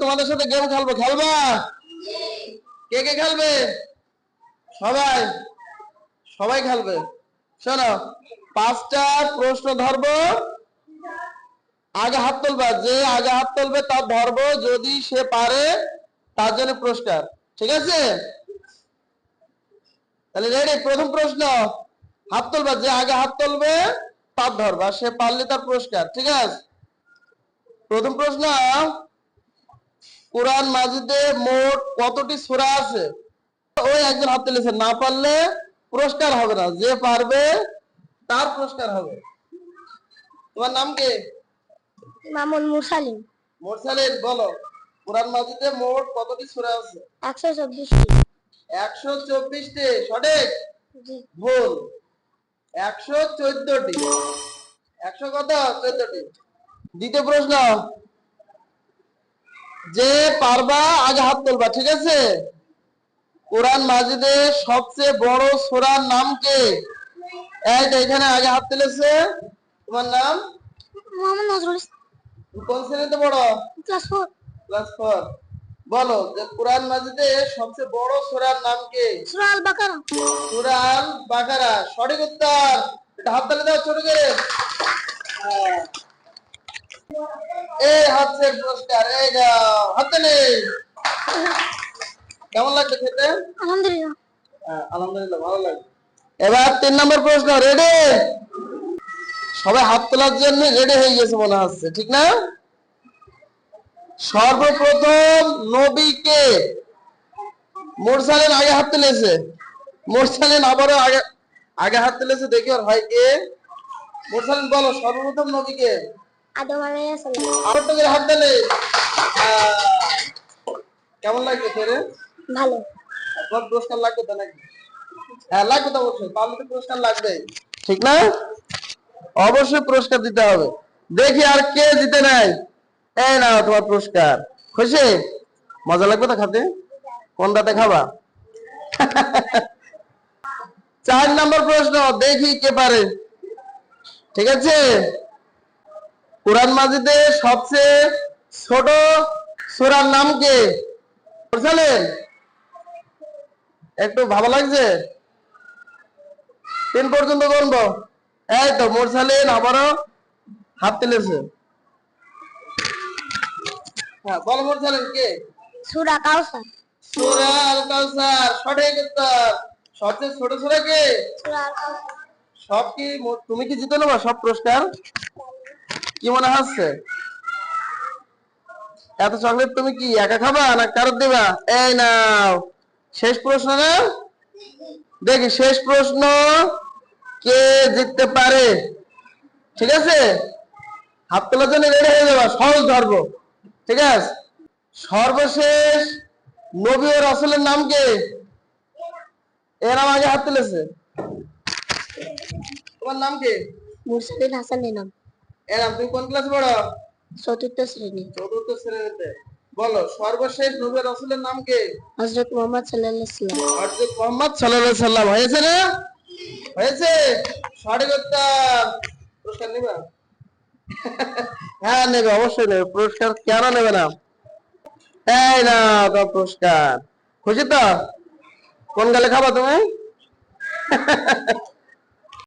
তোমাদের সাথে গেম খেলব, খেলবা? কে কে খেলবে? সবাই সবাই খেলবে। শোনো, পাঁচটা প্রশ্ন ধরবো, আগে হাত তুলবা। যে আগে হাত তুলবে তার ধরবো, যদি সে পারে, তার জন্য পুরস্কার। ঠিক আছে? তাহলে রেডি প্রথম প্রশ্ন, হাত তুলবা। যে আগে হাত তুলবে, তার ধরবা। সে পারলে তার পুরস্কার। ঠিক আছে? প্রথম প্রশ্ন কোরআন মাজিদে মোট কতটি সূরা আছে? ওই একজন হাত তুলেছে না পারলে পুরস্কার হবে না যে পারবে তার পুরস্কার হবে। তোমার নাম কি? মামুন মুসালিম মোরসালিন বলো কোরআন মাজিদে মোট কতটি সূরা আছে? একশো চব্বিশটি। একশো চব্বিশটি সঠিক? জি। ভুল। একশো চোদ্দটি। একশো কত? চোদ্দটি। দ্বিতীয় প্রশ্ন যে পারবা আগে হাত তুলবা ঠিক আছে? কোরআন মাজিদে সবচেয়ে বড় সোরার নাম কে? এখানে আগে হাত তুলেছে তোমার নাম? মোহাম্মদ নজরুল কোন শ্রেণীতে বড় ক্লাস ক্লাস বলো যে কোরআন মাজিদে সবচেয়ে বড় সূরার নাম কে? সুরা আল বাকারা সূরা আল বাকারা সঠিক উত্তর। এটা হাত তালি দাও ছোট করে। হ্যাঁ। এই হচ্ছে পুরস্কার এই যাও হাত তালি কেমন লাগছে খেতে? আলহামদুলিল্লাহ। হ্যাঁ, আলহামদুলিল্লাহ ভালো লাগছে। এবার তিন নম্বর প্রশ্ন রেডি সবাই হাত তোলার জন্য রেডি হয়ে গেছে মনে হচ্ছে ঠিক না? সর্বপ্রথম নবীকে মোরসালেন আগে হাত তুলেছে। মোরসালেন আবারও আগে আগে হাত তুলেছে দেখি ওর হয় কে? মোরসালেন বলো সর্বপ্রথম নবীকে আদম আলাইহিস সালাম তো হাত দিলে কেমন ভালো। এখন পুরস্কার লাগবে তো নাকি? হ্যাঁ লাগবে তো অবশ্যই। তাহলে তো পুরস্কার লাগবে ঠিক না? অবশ্যই পুরস্কার দিতে হবে। দেখি আর কে জিতে নাই এই নাও তোমার পুরস্কার। খুশি? মজা লাগবে তো খাতে? কোন দাঁতে খাবা? চার নম্বর প্রশ্ন দেখি কে পারে। ঠিক আছে? কোরআন মাজিদে সবচেয়ে ছোট সূরার নাম কে? বুঝলেন একটু ভালো লাগছে? তিন পর্যন্ত বলব এই তো মোরসালিন আবারও হাত তুলেছে। হ্যাঁ বলো মোরসালিন কে? সুরা কাউসার সূরা আল কাউসার সঠিক উত্তর। সবচেয়ে ছোট সূরা কে? সব কি তুমি কি জিতে নেবা সব পুরস্কার কি মনে হচ্ছে? এত চকলেট তুমি কি একা খাবা না কারও দিবা? এই নাও। শেষ প্রশ্ন না? দেখি, শেষ প্রশ্ন কে জিততে পারে? ঠিক আছে? হাত তোলার জন্য রেডি হয়ে যাবা, সহজ ধরবো ঠিক আছে? সর্বশেষ নবী ও রাসূলের নাম কে? এর নাম আগে হাত তুলেছে। তোমার নাম কি? মুরসালিন হাসান নাম। এর নাম তুমি কোন ক্লাসে পড়ো? চতুর্থ শ্রেণি। চতুর্থ শ্রেণীতে। বলো সর্বশেষ নবী রাসূলের নাম কে? হজরত মোহাম্মদ সাল্লাল্লাহু সাল্লাম হযরত মুহাম্মদ সাল্লাল্লাহু আলাইহি সাল্লাম হয়েছে না? হয়েছে? সঠিক উত্তর। পুরস্কার নেবে? হ্যাঁ নেবে অবশ্যই নেবে। পুরস্কার কেন নেবে না? এই না তো পুরস্কার। খুশি তো? কোন গালে খাবা তুমি?